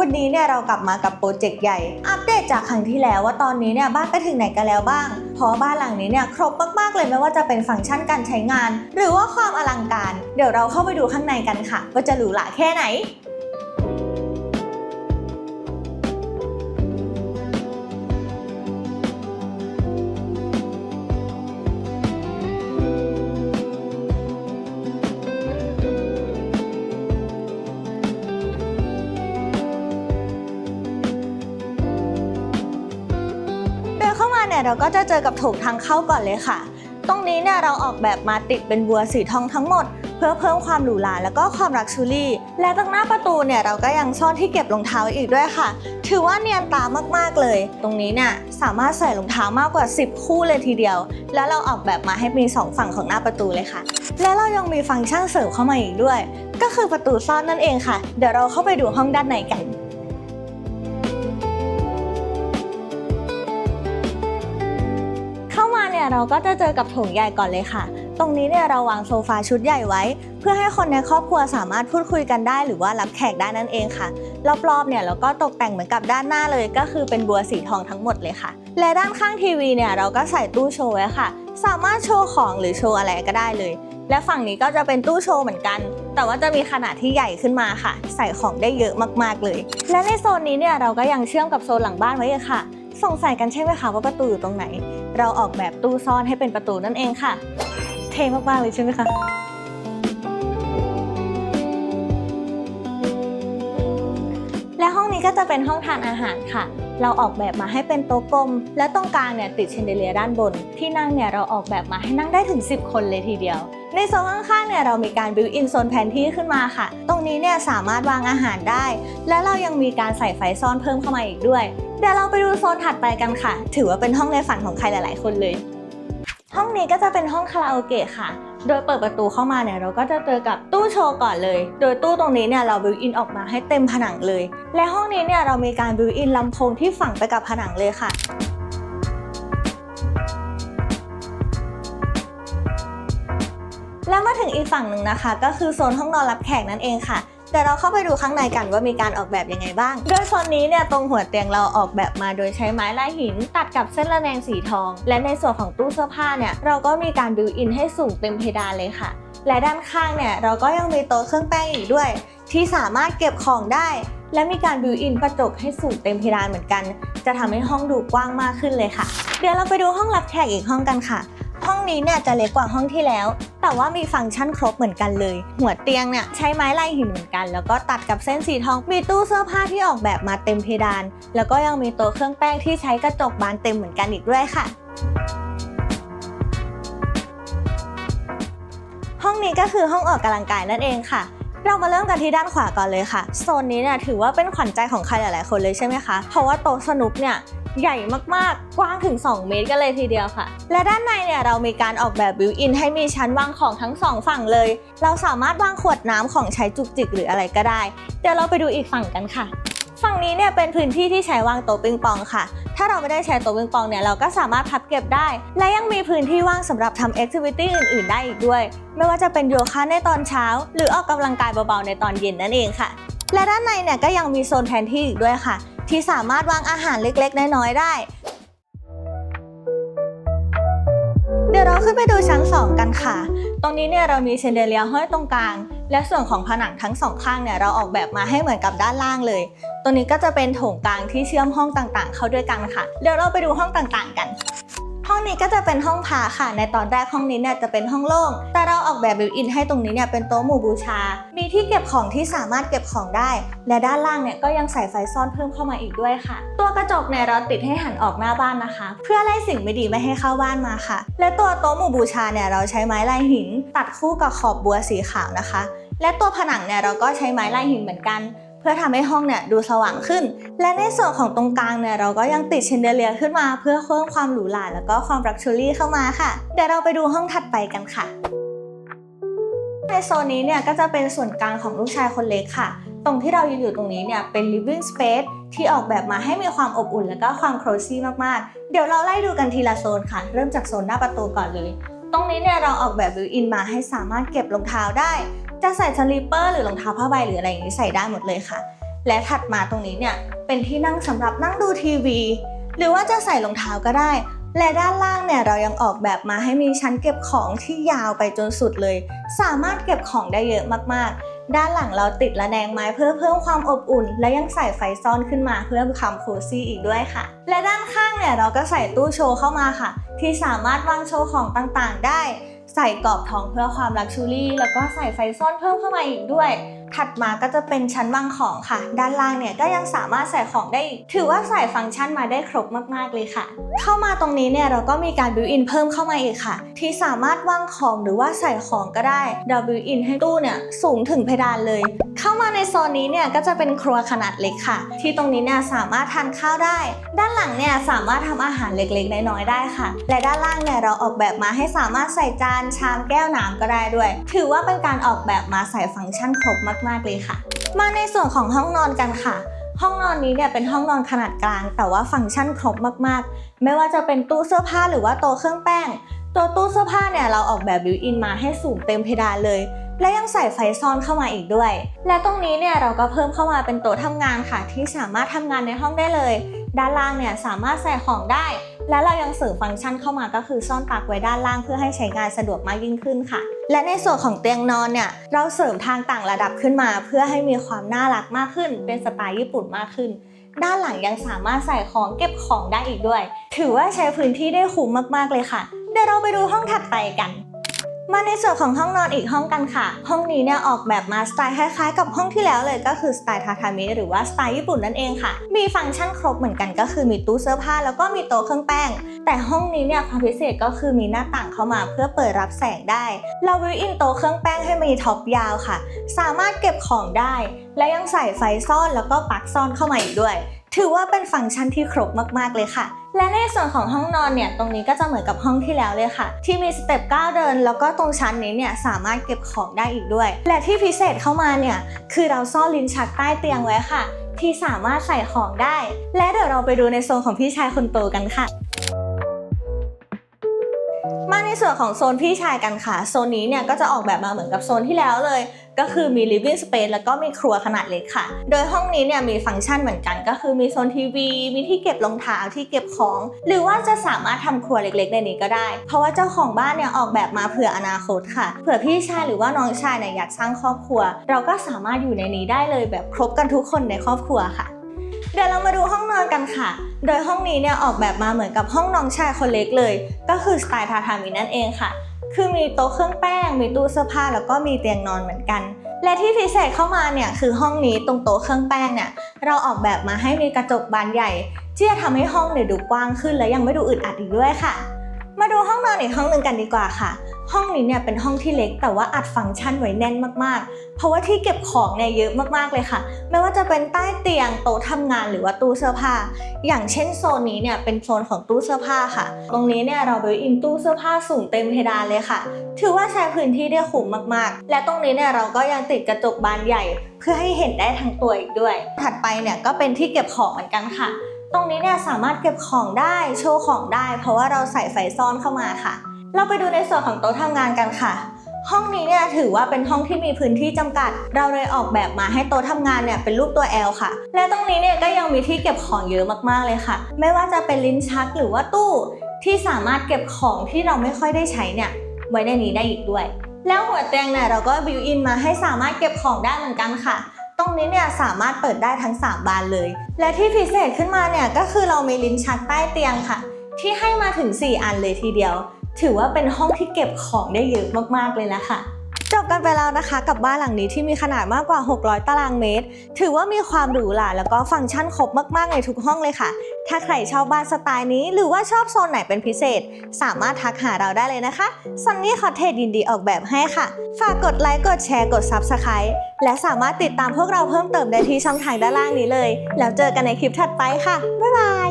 วันนี้เนี่ยเรากลับมากับโปรเจกต์ใหญ่ อัปเดตจากครั้งที่แล้วว่าตอนนี้เนี่ยบ้านไปถึงไหนกันแล้วบ้าง เพราะบ้านหลังนี้เนี่ยครบมากๆเลยไม่ว่าจะเป็นฟังก์ชันการใช้งาน หรือว่าความอลังการ เดี๋ยวเราเข้าไปดูข้างในกันค่ะว่าจะหรูหราแค่ไหน เราก็จะเจอกับโถงทางเข้าก่อนเลยค่ะ ตรงนี้เนี่ยเราออกแบบมาติดเป็นบัวสีทองทั้งหมด เพื่อเพิ่มความหรูหราแล้วก็ความรักชูรี่ และตรงหน้าประตูเนี่ยเราก็ยังซ่อนที่เก็บรองเท้าอีกด้วยค่ะ ถือว่าเนียนตามากๆเลย ตรงนี้เนี่ยสามารถใส่รองเท้ามากกว่า 10 คู่เลยทีเดียว แล้วเราออกแบบมาให้มีสองฝั่งของหน้าประตูเลยค่ะ และเรายังมีฟังก์ชันเสริมเข้ามาอีกด้วย ก็คือประตูซ่อนนั่นเองค่ะ เดี๋ยวเราเข้าไปดูห้องด้านในกัน เนี่ยเราก็จะเจอกับโถงใหญ่ก่อนเลยค่ะ ตรงนี้เนี่ยเราวางโซฟาชุดใหญ่ไว้ เพื่อให้คนในครอบครัวสามารถพูดคุยกันได้ หรือว่ารับแขกได้นั่นเองค่ะ รอบๆเนี่ยเราก็ตกแต่งเหมือนกับด้านหน้าเลย ก็คือเป็นบัวสีทองทั้งหมดเลยค่ะ และด้านข้างทีวีเนี่ยเราก็ใส่ตู้โชว์ไว้ค่ะ สามารถโชว์ของหรือโชว์อะไรก็ได้เลย และฝั่งนี้ก็จะเป็นตู้โชว์เหมือนกัน แต่ว่าจะมีขนาดที่ใหญ่ขึ้นมาค่ะ ใส่ของได้เยอะมากๆเลย และในโซนนี้เนี่ยเราก็ยังเชื่อมกับโซนหลังบ้านไว้ค่ะ สงสัยกันใช่ไหมคะว่าประตูอยู่ตรงไหน เราออกแบบตู้ซ่อนให้เป็นประตูนั่นเองค่ะ เท่มากๆเลยใช่ไหมคะและห้องนี้ก็จะเป็นห้องทานอาหารค่ะ เราออกแบบมาให้เป็นโต๊ะกลม และตรงกลางเนี่ยติดเชนเดเลียด้านบน ที่นั่งเนี่ยเราออกแบบมาให้นั่งได้ถึง 10 คนเลยทีเดียว ในโซนข้างๆเนี่ยเรามีการบิวอินโซนแผนที่ขึ้นมาค่ะ ตรงนี้เนี่ยสามารถวางอาหารได้ และเรายังมีการใส่ไฟซ่อนเพิ่มเข้ามาอีกด้วย เดี๋ยวเราไปดูโซนถัดไปกันค่ะ ถือว่าเป็นห้องในฝันของใครหลาย ๆ คนเลย ห้องนี้ก็จะเป็นห้องคาราโอเกะค่ะโดยเปิดประตูเข้ามาเนี่ยเราก็จะเจอกับตู้โชว์ก่อนเลย โดยตู้ตรงนี้เนี่ยเราบิวอินออกมาให้เต็มผนังเลย และห้องนี้เนี่ยเรามีการบิวอินลำโพงที่ฝังไปกับผนังเลยค่ะ แล้วมาถึงอีกฝั่งหนึ่งนะคะ ก็คือโซนห้องนอนรับแขกนั่นเองค่ะเดี๋ยวเราเข้าไปดูข้างในกันว่ามีการออกแบบยังไงบ้าง โดยโซนนี้เนี่ยตรงหัวเตียงเราออกแบบมาโดยใช้ไม้ลายหิน ตัดกับเส้นระแนงสีทอง และในส่วนของตู้เสื้อผ้าเนี่ยเราก็มีการบิวอินให้สูงเต็มเพดานเลยค่ะ และด้านข้างเนี่ยเราก็ยังมีโต๊ะเครื่องแป้งอีกด้วย ที่สามารถเก็บของได้ และมีการบิวอินกระจกให้สูงเต็มเพดานเหมือนกัน จะทำให้ห้องดูกว้างมากขึ้นเลยค่ะ เดี๋ยวเราไปดูห้องรับแขกอีกห้องกันค่ะ ห้องนี้เนี่ยจะเล็กกว่าห้องที่แล้ว แต่ว่ามีฟังก์ชันครบเหมือนกันเลย หัวเตียงเนี่ยใช้ไม้ลายหินเหมือนกัน แล้วก็ตัดกับเส้นสีทอง มีตู้เสื้อผ้าที่ออกแบบมาเต็มเพดาน แล้วก็ยังมีโต๊ะเครื่องแป้งที่ใช้กระจกบานเต็มเหมือนกันอีกด้วยค่ะห้องนี้ก็คือห้องออกกำลังกายนั่นเองค่ะ เรามาเริ่มกันที่ด้านขวาก่อนเลยค่ะโซนนี้เนี่ยถือว่าเป็นขวัญใจของใครหลายๆคนเลยใช่ไหมคะเพราะว่าโต๊ะสนุกเนี่ยใหญ่มากๆ กว้างถึง 2 เมตรกันเลยทีเดียวค่ะ และด้านในเนี่ยเรามีการออกแบบบิวอินให้มีชั้นวางของทั้งสองฝั่งเลย เราสามารถวางขวดน้ำของใช้จุกจิกหรืออะไรก็ได้ เดี๋ยวเราไปดูอีกฝั่งกันค่ะ ฝั่งนี้เนี่ยเป็นพื้นที่ที่ใช้วางโต๊ะปิงปองค่ะ ถ้าเราไม่ได้ใช้โต๊ะปิงปองเนี่ยเราก็สามารถพับเก็บได้ และยังมีพื้นที่ว่างสำหรับทำแอคทิวิตี้อื่น ๆ ได้อีกด้วย ไม่ว่าจะเป็นโยคะในตอนเช้า หรือออกกำลังกายเบา ๆ ในตอนเย็นนั่นเองค่ะ และด้านในเนี่ยก็ยังมีโซนแผนที่อีกด้วยค่ะ ที่สามารถวางอาหารเล็ก ๆ น้อย ๆ ได้ เดี๋ยวเราขึ้นไปดูชั้น 2 กันค่ะ ตรงนี้เนี่ยเรามีเชนเดเลียห้อยตรงกลาง และส่วนของผนังทั้งสองข้างเนี่ยเราออกแบบมาให้เหมือนกับด้านล่างเลยตรงนี้ก็จะเป็นโถงกลางที่เชื่อมห้องต่างๆ เข้าด้วยกันค่ะ เดี๋ยวเราไปดูห้องต่างๆกันห้องนี้ก็จะเป็นห้องพาค่ะ ในตอนแรกห้องนี้เนี่ยจะเป็นห้องโล่ง แต่เราออกแบบบิวอินให้ตรงนี้เนี่ยเป็นโต๊ะหมู่บูชา มีที่เก็บของที่สามารถเก็บของได้ และด้านล่างเนี่ยก็ยังใส่ไฟซ่อนเพิ่มเข้ามาอีกด้วยค่ะ ตัวกระจกเนี่ยเราติดให้หันออกหน้าบ้านนะคะ เพื่อไล่สิ่งไม่ดีไม่ให้เข้าบ้านมาค่ะ และตัวโต๊ะหมู่บูชาเนี่ยเราใช้ไม้ลายหิน ตัดคู่กับขอบบัวสีขาวนะคะ และตัวผนังเนี่ยเราก็ใช้ไม้ลายหินเหมือนกัน เพื่อทำให้ห้องเนี่ยดูสว่างขึ้น และในส่วนของตรงกลางเนี่ยเราก็ยังติดเชนเดเลียขึ้นมา เพื่อเพิ่มความหรูหราแล้วก็ความรักชูรี่เข้ามาค่ะเดี๋ยวเราไปดูห้องถัดไปกันค่ะในโซนนี้เนี่ยก็จะเป็นส่วนกลางของลูกชายคนเล็กค่ะ ตรงที่เรายืนอยู่ตรงนี้เนี่ยเป็น living space ที่ออกแบบมาให้มีความอบอุ่นและก็ความโครซี่มากๆ เดี๋ยวเราไล่ดูกันทีละโซนค่ะ เริ่มจากโซนหน้าประตูก่อนเลย ตรงนี้เนี่ยเราออกแบบบิวอินมาให้สามารถเก็บรองเท้าได้ จะใส่สลิปเปอร์หรือรองเท้าผ้าใบหรืออะไรอย่างนี้ใส่ได้หมดเลยค่ะ และถัดมาตรงนี้เนี่ยเป็นที่นั่งสำหรับนั่งดูทีวี หรือว่าจะใส่รองเท้าก็ได้ และด้านล่างเนี่ยเรายังออกแบบมาให้มีชั้นเก็บของที่ยาวไปจนสุดเลย สามารถเก็บของได้เยอะมากๆ ด้านหลังเราติดระแนงไม้เพื่อเพิ่มความอบอุ่น และยังใส่ไฟซ่อนขึ้นมาเพื่อความโคซี่อีกด้วยค่ะ และด้านข้างเนี่ยเราก็ใส่ตู้โชว์เข้ามาค่ะ ที่สามารถวางโชว์ของต่างๆ ได้ ใส่กรอบทองเพื่อความลักชูรี่ แล้วก็ใส่ไฟซ่อนเพิ่มเข้ามาอีกด้วย ถัดมาก็จะเป็นชั้นวางของค่ะ ด้านล่างเนี่ยก็ยังสามารถใส่ของได้อีกถือว่าใส่ฟังก์ชันมาได้ครบมากๆเลยค่ะ เข้ามาตรงนี้เนี่ยเราก็มีการบิวอินเพิ่มเข้ามาอีกค่ะ ที่สามารถวางของหรือว่าใส่ของก็ได้เราบิวอินให้ตู้เนี่ยสูงถึงเพดานเลย เข้ามาในโซนนี้เนี่ยก็จะเป็นครัวขนาดเล็กค่ะ ที่ตรงนี้เนี่ยสามารถทานข้าวได้ ด้านหลังเนี่ยสามารถทำอาหารเล็กๆน้อยๆได้ค่ะ และด้านล่างเนี่ยเราออกแบบมาให้สามารถใส่จานชามแก้วน้ำก็ได้ด้วย ถือว่าเป็นการออกแบบมาใส่ฟังก์ชันครบมาก ๆ เลยค่ะ มาในส่วนของห้องนอนกันค่ะ ห้องนอนนี้เนี่ยเป็นห้องนอนขนาดกลาง แต่ว่าฟังก์ชันครบมาก ๆ ไม่ว่าจะเป็นตู้เสื้อผ้าหรือว่าโต๊ะเครื่องแป้ง ตัวตู้เสื้อผ้าเนี่ยเราออกแบบบิวอินมาให้สูงเต็มเพดานเลย และยังใส่ไฟซ่อนเข้ามาอีกด้วย และตรงนี้เนี่ยเราก็เพิ่มเข้ามาเป็นโต๊ะทำงานค่ะ ที่สามารถทำงานในห้องได้เลย ด้านล่างเนี่ยสามารถใส่ของได้และเรายังเสริมฟังก์ชันเข้ามาก็คือซ่อนปลั๊กไว้ด้านล่างเพื่อให้ใช้งานสะดวกมากยิ่งขึ้นค่ะ และในส่วนของเตียงนอนเนี่ยเราเสริมทางต่างระดับขึ้นมา เพื่อให้มีความน่ารักมากขึ้น เป็นสไตล์ญี่ปุ่นมากขึ้น ด้านหลังยังสามารถใส่ของเก็บของได้อีกด้วย ถือว่าใช้พื้นที่ได้คุ้มมากๆเลยค่ะ เดี๋ยวเราไปดูห้องถัดไปกัน มาในส่วนของห้องนอนอีกห้องกันค่ะ ห้องนี้เนี่ยออกแบบมาสไตล์คล้ายๆ กับห้องที่แล้วเลยก็คือสไตล์ทาทามิหรือว่าสไตล์ญี่ปุ่นนั่นเองค่ะ มีฟังก์ชันครบเหมือนกันก็คือมีตู้เสื้อผ้าแล้วก็มีโต๊ะเครื่องแป้ง แต่ห้องนี้เนี่ยความพิเศษก็คือมีหน้าต่างเข้ามาเพื่อเปิดรับแสงได้ เราวิวอินโต๊ะเครื่องแป้งให้มีท็อปยาวค่ะ สามารถเก็บของได้ และยังใส่ไฟซ่อนแล้วก็ปลั๊กซ่อนเข้ามาอีกด้วย ถือว่าเป็นฟังก์ชันที่ครบมากๆเลยค่ะ และในส่วนของห้องนอนเนี่ยตรงนี้ก็จะเหมือนกับห้องที่แล้วเลยค่ะ ที่มีสเต็ปก้าวเดิน แล้วก็ตรงชั้นนี้เนี่ยสามารถเก็บของได้อีกด้วย และที่พิเศษเข้ามาเนี่ยคือเราซ่อนลิ้นชักใต้เตียงไว้ค่ะ ที่สามารถใส่ของได้ และเดี๋ยวเราไปดูในโซนของพี่ชายคนโตกันค่ะ ในส่วนของโซนพี่ชายกันค่ะ โซนนี้เนี่ยก็จะออกแบบมาเหมือนกับโซนที่แล้วเลย ก็คือมี living space แล้วก็มีครัวขนาดเล็กค่ะ โดยห้องนี้เนี่ยมีฟังก์ชันเหมือนกัน ก็คือมีโซนทีวี มีที่เก็บรองเท้าที่เก็บของ หรือว่าจะสามารถทำครัวเล็กๆในนี้ก็ได้ เพราะว่าเจ้าของบ้านเนี่ยออกแบบมาเผื่ออนาคตค่ะ เผื่อพี่ชายหรือว่าน้องชายเนี่ยอยากสร้างครอบครัว เราก็สามารถอยู่ในนี้ได้เลยแบบครบกันทุกคนในครอบครัวค่ะ เดี๋ยวเรามาดูห้องนอนกันค่ะ โดยห้องนี้เนี่ยออกแบบมาเหมือนกับห้องน้องชายคนเล็กเลย ก็คือสไตล์ทาทามินั่นเองค่ะ คือมีโต๊ะเครื่องแป้ง มีตู้เสื้อผ้าแล้วก็มีเตียงนอนเหมือนกัน และที่พิเศษเข้ามาเนี่ยคือห้องนี้ตรงโต๊ะเครื่องแป้งเนี่ยเราออกแบบมาให้มีกระจกบานใหญ่ที่จะทำให้ห้องเนี่ยดูกว้างขึ้นและยังไม่ดูอึดอัดอีกด้วยค่ะ มาดูห้องนอนอีกห้องหนึ่งกันดีกว่าค่ะ ห้องนี้เนี่ยเป็นห้องที่เล็กแต่ว่าอัดฟังก์ชันไว้แน่นมากๆ เพราะว่าที่เก็บของเนี่ยเยอะมากๆเลยค่ะ ไม่ว่าจะเป็นใต้เตียงโต๊ะทำงานหรือว่าตู้เสื้อผ้า อย่างเช่นโซนนี้เนี่ยเป็นโซนของตู้เสื้อผ้าค่ะ ตรงนี้เนี่ยเราบิวอินตู้เสื้อผ้าสูงเต็มเพดานเลยค่ะ ถือว่าใช้พื้นที่ได้คุ้มมากๆ และตรงนี้เนี่ยเราก็ยังติดกระจกบานใหญ่ เพื่อให้เห็นได้ทั้งตัวอีกด้วย ถัดไปเนี่ยก็เป็นที่เก็บของเหมือนกันค่ะ ตรงนี้เนี่ยสามารถเก็บของได้โชว์ของได้ เพราะว่าเราใส่ไฟซ่อนเข้ามาค่ะ เราไปดูในส่วนของโต๊ะทำงานกันค่ะห้องนี้เนี่ยถือว่าเป็นห้องที่มีพื้นที่จำกัด เราเลยออกแบบมาให้โต๊ะทำงานเนี่ยเป็นรูปตัว L ค่ะ และตรงนี้เนี่ยก็ยังมีที่เก็บของเยอะมากๆเลยค่ะ ไม่ว่าจะเป็นลิ้นชักหรือว่าตู้ ที่สามารถเก็บของที่เราไม่ค่อยได้ใช้เนี่ยไว้ในนี้ได้อีกด้วย แล้วหัวเตียงเนี่ยเราก็บิวอินมาให้สามารถเก็บของได้เหมือนกันค่ะ รงนี้เนี่ยสามารถเปิดได้ทั้ง 3 บานเลย และที่พิเศษขึ้นมาเนี่ยก็คือเรามีลิ้นชักใต้เตียงค่ะ ที่ให้มาถึง 4 อันเลยทีเดียว ถือว่าเป็นห้องที่เก็บของได้เยอะมากๆเลยละค่ะ จบกันไปแล้วนะคะ กับบ้านหลังนี้ที่มีขนาดมากกว่า 600 ตารางเมตร ถือว่ามีความหรูหราแล้วก็ฟังก์ชันครบมาก ๆ ในทุกห้องเลยค่ะ ถ้าใครชอบบ้านสไตล์นี้หรือว่าชอบโซนไหนเป็นพิเศษ สามารถทักหาเราได้เลยนะคะซันนี่คอเทจยินดีออกแบบให้ค่ะ ฝากกดไลค์กดแชร์กด Subscribe และสามารถติดตามพวกเราเพิ่มเติมได้ที่ช่องทางด้านล่างนี้เลย แล้วเจอกันในคลิปถัดไปค่ะบ๊ายบาย